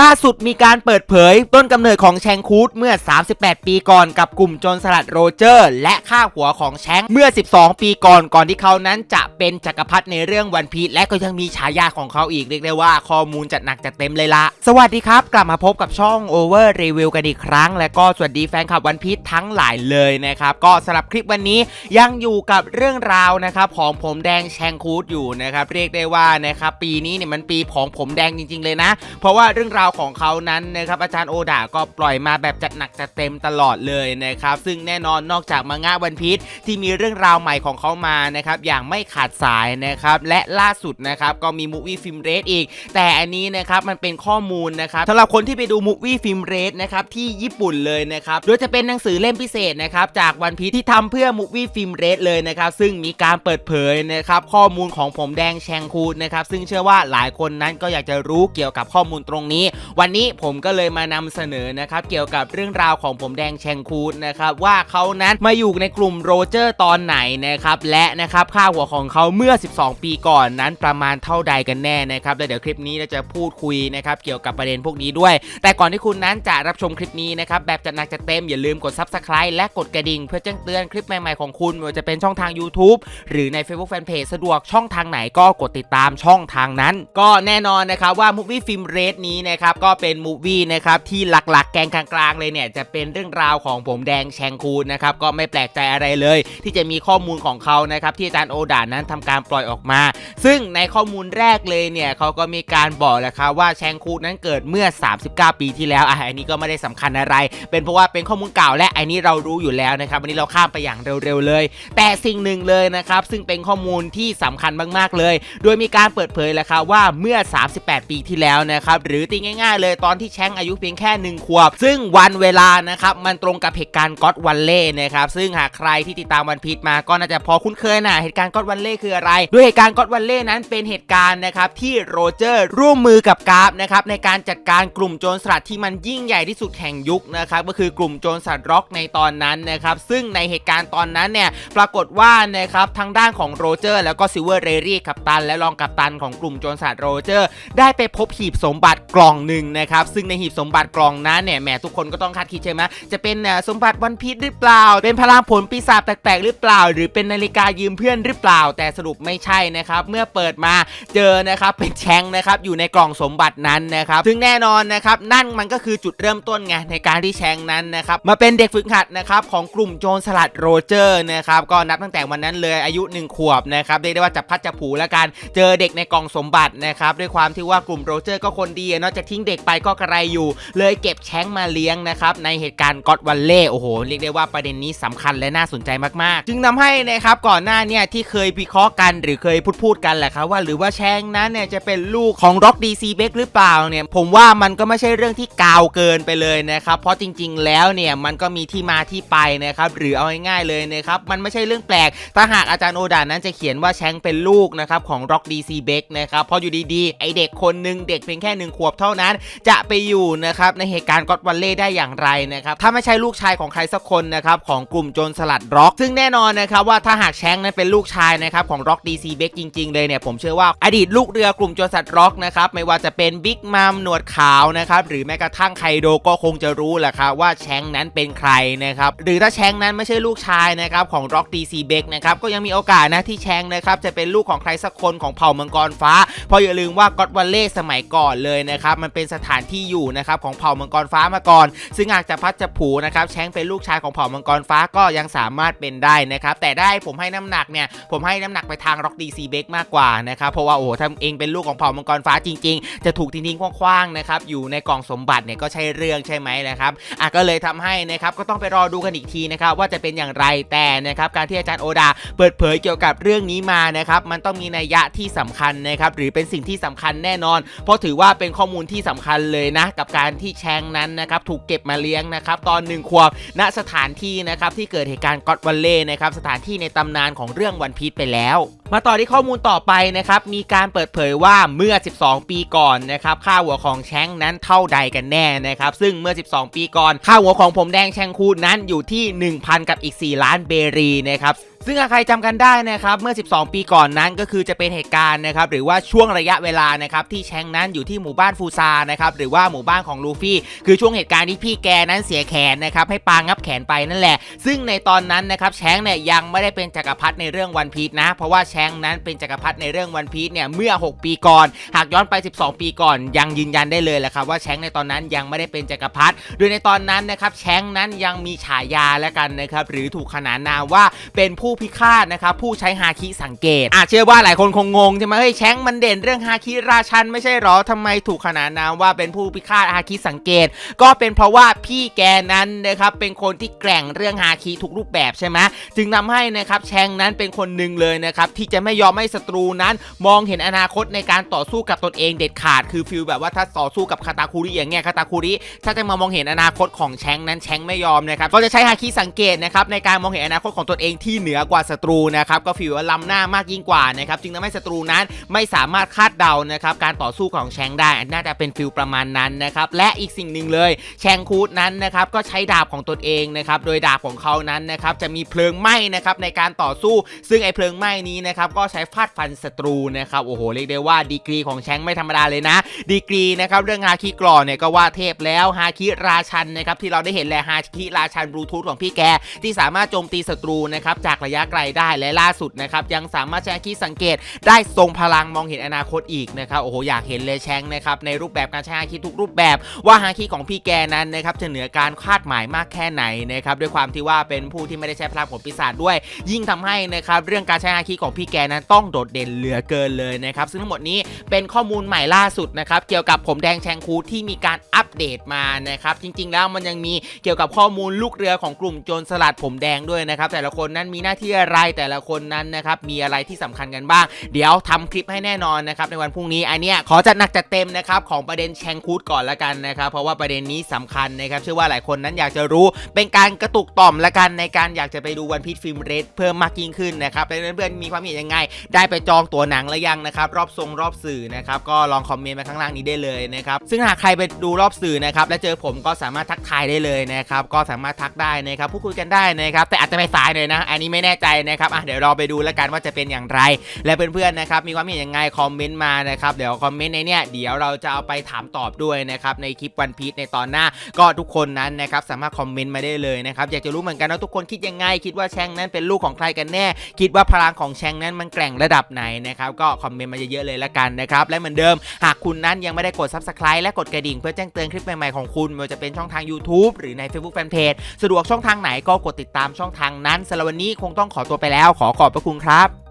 ล่าสุดมีการเปิดเผยต้นกำเนิดของแชงคูดเมื่อ 38 ปีก่อนกับกลุ่มโจรสลัดโรเจอร์ และค่าหัวของแชงเมื่อ 12 ปีก่อนก่อนที่เขานั้นจะเป็นจักรพรรดิในเรื่องวันพีและก็ยังมีฉายาของเขาอีกเรียกได้ว่าข้อมูลจัดหนักจัดเต็มเลยละสวัสดีครับ กลับมาพบกับช่อง Over Review กันอีกครั้ง และก็สวัสดีแฟนคลับวันพีชทั้งหลายเลยนะครับก็สำหรับคลิปวันนี้ยังอยู่กับเรื่องราวนะครับของผมแดงแชงคูดอยู่นะครับเรียกได้ว่านะครับปีนี้เนี่ยมันปีของผมแดงจริง ๆ เลยนะ เพราะว่าเรื่องราวของเขานั้นนะครับอาจารย์โอดาก็ปล่อยมาแบบจัดหนักจัดเต็มตลอดเลยนะครับซึ่งแน่นอนนอกจากมังงะวันพีชที่มีเรื่องราวใหม่ของเขามานะครับอย่างไม่ขาดสายนะครับและล่าสุดนะครับก็มีมูวี่ฟิล์มเรสอีก แต่อันนี้นะครับมันเป็นข้อมูลนะครับสำหรับคนที่ไปดูมูวี่ฟิล์มเรสนะครับที่ญี่ปุ่นเลยนะครับโดยจะเป็นหนังสือเล่มพิเศษนะครับจากวันพีชที่ทำเพื่อมูวี่ฟิล์มเรสเลยนะครับซึ่งมีการเปิดเผยนะครับข้อมูลของผมแดงแชงคูนะครับซึ่งเชื่อว่าหลายคนนั้นก็อยากจะรู้เกี่ยวกับข้อมูลตรงนี้วันนี้ผมก็เลยมานำเสนอนะครับเกี่ยวกับเรื่องราวของผมแดงแชงคูดนะครับว่าเขานั้นมาอยู่ในกลุ่มโรเจอร์ตอนไหนนะครับและนะครับค่าหัวของเขาเมื่อ 12 ปีก่อนนั้นประมาณเท่าใดกันแน่นะครับแล้วเดี๋ยวคลิปนี้เราจะพูดคุยนะครับเกี่ยวกับประเด็นพวกนี้ด้วย แต่ก่อนที่คุณนั้นจะรับชมคลิปนี้นะครับแบบจัดหนักจัดเต็มอย่าลืมกด Subscribe และกดกระดิ่งเพื่อแจ้งเตือนคลิปใหม่ๆของคุณไม่ว่าจะเป็นช่องทาง YouTube หรือใน Facebook Fanpage สะดวกช่องทางไหนก็กดติดตามช่องทางนั้น ก็แน่นอนนะครับว่า Movie Film Red นี้นะครับก็เป็นมูฟวี่นะครับที่หลักๆ แกงกลางๆเลยเนี่ยจะเป็นเรื่องราวของผมแดงแชงคูนนะครับก็ไม่แปลกใจอะไรเลย ที่จะมีข้อมูลของเขานะครับที่อาจารย์โอดานั้นทำการปล่อยออกมา ซึ่งในข้อมูลแรกเลยเนี่ยเขาก็มีการบอกแล้วครับว่าแชงคูนนั้นเกิดเมื่อ 39 ปีที่แล้วอะอันนี้ก็ไม่ได้สำคัญอะไร เป็นเพราะว่าเป็นข้อมูลเก่าและอันนี้เรารู้อยู่แล้วนะครับวันนี้เราข้ามไปอย่างเร็วๆเลย แต่สิ่งหนึ่งเลยนะครับซึ่งเป็นข้อมูลที่สำคัญมากๆเลย โดยมีการเปิดเผยแล้วครับว่าเมื่อ 38 ปีที่แล้วนะครับหรือตีง่ายๆเลยตอนที่แชงอายุเพียงแค่ 1 ขวบ ซึ่งวันเวลานะครับมันตรงกับเหตุการณ์ก็อดวันเล่นะครับซึ่งหากใครที่ติดตามวันพีชมาก็น่าจะพอคุ้นเคยนะเหตุการณ์ก็อดวันเล่คืออะไรด้วยเหตุการณ์ก็อดวันเล่นั้นเป็นเหตุการณ์นะครับที่โรเจอร์ร่วมมือกับกราฟนะครับในการจัดการกลุ่มโจรสลัดที่มันยิ่งใหญ่ที่สุดแห่งยุคนะครับก็คือกลุ่มโจรสลัดร็อกในตอนนั้นนะครับซึ่งในเหตุการณ์ตอนนั้นเนี่ยปรากฏว่านะครับทางด้านของโรเจอร์ แล้วก็ซิลเวอร์เรรี่กัปตัน และรองกัปตันของกลุ่มโจรสลัดโรเจอร์ ได้ไปพบหีบสมบัติกล่องหนึ่งนะครับซึ่งในหีบสมบัติกล่องนั้นเนี่ยแหมทุกคนก็ต้องคาดคิดใช่ไหมจะเป็นสมบัติวันพีชหรือเปล่า เป็นพลังผลปีศาจแปลกๆหรือเปล่า หรือเป็นนาฬิกายืมเพื่อนหรือเปล่า แต่สรุปไม่ใช่นะครับเมื่อเปิดมาเจอนะครับเป็นแชงนะครับอยู่ในกล่องสมบัตินั้นนะครับซึ่งแน่นอนนะครับนั่นมันก็คือจุดเริ่มต้นไงในการที่แชงนั้นนะครับมาเป็นเด็กฝึกหัดนะครับของกลุ่มโจรสลัดโรเจอร์นะครับก็นับตั้งแต่วันนั้นเลยอายุ 1 ขวบนะครับเรียกได้ว่าจับพัดจับผูแล้วกันเจอเด็กในกล่องสมบัตินะครับด้วยความที่ว่ากลุ่มโรเจอร์ก็คนดีเนาะจะทิ้งเด็กไปก็กระไรอยู่ เลยเก็บแชงมาเลี้ยงนะครับในเหตุการณ์ก็อดวันเล่โอ้โหเรียกได้ว่าประเด็นนี้สำคัญและน่าสนใจมากๆ จึงทำให้นะครับก่อนหน้าเนี่ยที่เคยพิเคราะห์กันหรือเคยพูดพูดกันแหละครับว่าหรือว่าแชงนั้นเนี่ยจะเป็นลูกของร็อกดีซีเบกหรือเปล่าเนี่ยผมว่ามันก็ไม่ใช่เรื่องที่กาวเกินไปเลยนะครับเพราะจริง ๆ แล้วเนี่ยมันก็มีที่มาที่ไปนะครับหรือเอาง่ายๆเลยนะครับมันไม่ใช่เรื่องแปลก ถ้าหากอาจารย์โอดานั้นจะเขียนว่าแชงเป็นลูกนะครับของร็อกดีซีเบกนะครับเพราะอยู่ดีๆไอเด็กคนหนึงเด็กเพียงแค่หนึ่งขวบเท่านั้นจะไปอยู่นะครับในเหตุการณ์ก็อดวันเล่ได้อย่างไรนะครับถ้าไม่ใช่ลูกชายของใครสักคนนะครับของกลุ่มโจรสลัดร็อก ซึ่งแน่นอนนะครับว่าถ้าหากแชงนั้นเป็นลูกชายนะครับของร็อกดีซีเบกจริง ๆ เลยเนี่ยผมเชื่อว่าอดีตลูกเรือกลุ่มโจรสลัดร็อกนะครับไม่ว่าจะเป็นบิ๊กมัมหนวดขาวนะครับหรือแม้กระทั่งไคโดก็คงจะรู้แหละครับว่าแชงนั้นเป็นใครนะครับหรือถ้าแชงนั้นไม่ใช่ลูกชายนะครับของร็อกดีซีเบกนะครับก็ยังมีโอกาสนะที่แชงนะครับจะเป็นลูกของใครสักคนของเผ่ามังกรฟ้า เพราะอย่าลืมว่าก็อดวันเล่สมัยก่อนเลยนะครับมันเป็นสถานที่อยู่นะครับของเผ่ามังกรฟ้ามาก่อน ซึ่งหากจะพัดจะผูนะครับแชงเป็นลูกชายของเผ่ามังกรฟ้าก็ยังสามารถเป็นได้นะครับแต่ได้ผมให้น้ำหนักเนี่ยผมให้น้ำหนักไปทางร็อกดีซีเบกมากกว่านะครับเพราะว่าโอ้โหถ้าเองเป็นลูกของเผ่ามังกรฟ้าจริง ๆ จะถูกทิ้งๆคว้างๆนะครับอยู่ในกล่องสมบัติเนี่ยก็ใช่เรื่องใช่ไหมนะครับอะก็เลยทำให้นะครับก็ต้องไปรอดูกันอีกทีนะครับว่าจะเป็นอย่างไรแต่นะครับการที่อาจารย์โอดาเปิดเผยเกี่ยวกับเรื่องนี้มานะครับมันต้องมีนัยยะที่สำคัญนะครับหรือเป็นสิ่งที่สำคัญแน่นอน เพราะถือว่าเป็นข้อมูลที่สำคัญเลยนะ กับการที่แชงนั้นนะครับถูกเก็บมาเลี้ยงนะครับตอนหนึ่งขวบณสถานที่นะครับที่เกิดเหตุการณ์ก็อดวันเล่นะครับสถานที่ในตำนานของเรื่องวันพีชไปแล้ว มาต่อที่ข้อมูลต่อไปนะครับมีการเปิดเผยว่าเมื่อ 12 ปีก่อนนะครับค่าหัวของแชงนั้นเท่าใดกันแน่นะครับซึ่งเมื่อ 12 ปีก่อน ค่าหัวของผมแดงแชงคูนนั้นอยู่ที่ 1,000 กับอีก 4 ล้านเบรีนะครับ ซึ่งหากใครจำกันได้นะครับเมื่อ 12 ปีก่อนนั้นก็คือจะเป็นเหตุการณ์นะครับหรือว่าช่วงระยะเวลานะครับที่แชงนั้นอยู่ที่หมู่บ้านฟูซานะครับหรือว่าหมู่บ้านของลูฟี่คือช่วงเหตุการณ์ที่พี่แกนั้นเสียแขนนะครับให้ปางงับแขนไปนั่นแหละ ซึ่งในตอนนั้นนะครับแชงเนี่ยยังไม่ได้เป็นจักรพรรดิในเรื่องวันพีชนะ เพราะว่าแชงนั้นเป็นจักรพรรดิในเรื่องวันพีชเนี่ยเมื่อ 6 ปีก่อน หากย้อนไป 12 ปีก่อน ยังยืนยันได้เลยแหละครับว่าแชงในตอนนั้นยังไม่ได้เป็นจักรพรรดิโดยในตอนนั้นนะครับแชงนั้นยังมีฉายาแล้วกันนะครับหรือถูกขนานนามว่าเป็นผู้พิฆาตนะครับผู้ใช้ฮาคิสังเกตอะเชื่อว่าหลายคนคงงงใช่ไหมเฮ้ยแชงมันเด่นเรื่องฮาคิราชันไม่ใช่หรอทำไมถูกขนานนามว่าเป็นผู้พิฆาตฮาคิสังเกต ก็เป็นเพราะว่าพี่แกนั้นนะครับเป็นคนที่แกร่งเรื่องฮาคิทุกรูปแบบใช่ไหมจึงทำให้นะครับแชงนั้นเป็นคนหนึ่งเลยนะครับที่จะไม่ยอมให้ศัตรูนั้น มองเห็นอนาคตในการต่อสู้กับตนเองเด็ดขาด คือฟิลแบบว่าถ้าต่อสู้กับคาตาคุริอย่างเงี้ยคาตาคุริถ้าจะมามองเห็นอนาคตของแชงนั้นแชงไม่ยอมนะครับก็จะใช้ฮาคิสังเกตนะครับในการมองเห็นอนาคตของตนเองที่เหนือกว่าศัตรูนะครับก็ฟิลว่าล้ำหน้ามากยิ่งกว่านะครับจึงทำให้ศัตรูนั้นไม่สามารถคาดเดานะครับการต่อสู้ของแชงได้น่าจะเป็นฟิลประมาณนั้นนะครับและอีกสิ่งหนึ่งเลย แชงคูดนั้นนะครับก็ใช้ดาบของตนเองนะครับโดยดาบของเขานั้นนะครับจะมีเพลิงไหม้นะครับในการต่อสู้ ซึ่งไอเพลิงไหม้นี้นะครับก็ใช้ฟาดฟันศัตรูนะครับโอ้โหเรียกได้ว่าดีกรีของแชงไม่ธรรมดาเลยนะ ดีกรีนะครับเรื่องฮาคิกรอเนี่ยก็ว่าเทพแล้วฮาคิราชันนะครับที่เราได้เห็นแหละฮาคิราชันบลูทูธของพี่แกที่สามารถโจมตีศัตรูนะครับจากระยะไกลได้และล่าสุดนะครับยังสามารถใช้ฮาคิสังเกตได้ทรงพลังมองเห็นอนาคตอีกนะครับโอ้โหอยากเห็นเลยแชงนะครับในรูปแบบการใช้ฮาคิทุกรูปแบบ ว่าฮาคิของพี่แกนั้นนะครับจะเหนือการคาดหมายมากแค่ไหนนะครับด้วยความที่ว่าเป็นผู้ที่ไม่ได้ใช้พลังของปีศาจด้วย ยิ่งทำให้นะครับเรื่องการใช้ฮาคิของพี่แกนั้นต้องโดดเด่นเหลือเกินเลยนะครับซึ่งทั้งหมดนี้เป็นข้อมูลใหม่ล่าสุดนะครับเกี่ยวกับผมแดงแชงคูที่มีการอัปเดตมานะครับจริง ๆ แล้วมันยังมีเกี่ยวกับข้อมูลลูกเรือของกลุ่มโจรสลัดผมแดงด้วยนะครับแต่ละคนนั้นมีหน้าที่อะไรแต่ละคนนั้นนะครับมีอะไรที่สำคัญกันบ้าง เดี๋ยวทำคลิปให้แน่นอนนะครับในวันพรุ่งนี้อันเนี้ยขอจัดหนักจัดเต็มนะครับของประเด็นแชงคูดก่อนละกันนะครับเพราะว่าประเด็นนี้สำคัญนะครับเชื่อว่าหลายคนนั้นอยากจะรู้เป็นการกระตุกต่อมละกันในการอยากจะไปดูวันพีชฟิล์มเรดเพิ่มมากยิ่งขึ้นนะครับเพื่อนๆมีความเห็นยังไง ได้ไปจองตั๋วหนังแล้วยังนะครับรอบทรงรอบสื่อนะครับก็ลองคอมเมนต์มาข้างล่างนี้ได้เลยนะครับซึ่งหากใครไปดูรอบสื่อนะครับและเจอผมก็สามารถทักทายได้เลยนะครับก็สามารถทักได้นะครับพูดคุยกันได้นะครับแต่อาจจะไม่สายเลยนะอันนี้ไม่แน่ใจนะครับอะเดี๋ยวรอไปดูแล้วกันว่าจะเป็นอย่างไร และเพื่อนๆนะครับมีความเห็นยังไงคอมเมนต์มานะครับเดี๋ยวคอมเมนต์ในเนี้ยเดี๋ยวเราจะเอาไปถามตอบด้วยนะครับในคลิปวันพีชในตอนหน้า ก็ทุกคนนั้นนะครับสามารถคอมเมนต์มาได้เลยนะครับอยากจะรู้เหมือนกันว่าทุกคนคิดยังไง คิดว่าแชงนั้นเป็นลูกของใครกันแน่ คิดว่าพลังของแชงนั้นมันแกร่งระดับไหนนะครับก็คอมเมนต์มาเยอะๆเลยละกันนะครับและเหมือนเดิม หากคุณนั้นยังไม่ได้กด subscribe และกดกระดิ่งเพื่อแจ้งเตือนคลิปใหม่ๆของคุณไม่ว่าจะเป็นช่องทาง YouTube หรือใน Facebook Fanpage สะดวกช่องทางไหนก็กดติดตามช่องทางนั้นสำหรับวันนี้คงต้องขอตัวไปแล้ว ขอขอบพระคุณครับ